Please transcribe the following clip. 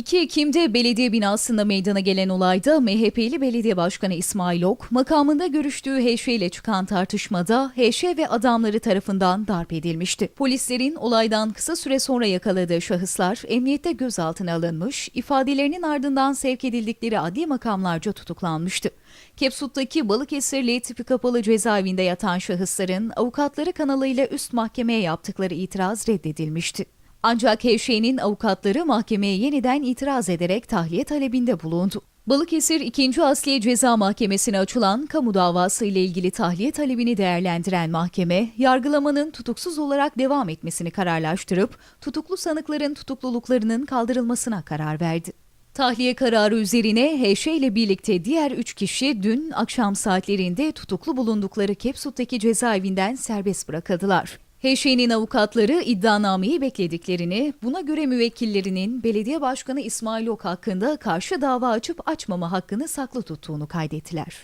2 Ekim'de belediye binasında meydana gelen olayda MHP'li belediye başkanı İsmail Ok, makamında görüştüğü HŞ ile çıkan tartışmada HŞ ve adamları tarafından darp edilmişti. Polislerin olaydan kısa süre sonra yakaladığı şahıslar emniyette gözaltına alınmış, ifadelerinin ardından sevk edildikleri adli makamlarca tutuklanmıştı. Kepsut'taki Balıkesirli tipi kapalı cezaevinde yatan şahısların avukatları kanalıyla üst mahkemeye yaptıkları itiraz reddedilmişti. Ancak Hevşe'nin avukatları mahkemeye yeniden itiraz ederek tahliye talebinde bulundu. Balıkesir 2. Asliye Ceza Mahkemesi'ne açılan kamu davası ile ilgili tahliye talebini değerlendiren mahkeme, yargılamanın tutuksuz olarak devam etmesini kararlaştırıp tutuklu sanıkların tutukluluklarının kaldırılmasına karar verdi. Tahliye kararı üzerine HŞ ile birlikte diğer 3 kişi dün akşam saatlerinde tutuklu bulundukları Kepsut'taki cezaevinden serbest bırakıldılar. HŞ'nin avukatları iddianameyi beklediklerini, buna göre müvekkillerinin belediye başkanı İsmail Ok hakkında karşı dava açıp açmama hakkını saklı tuttuğunu kaydettiler.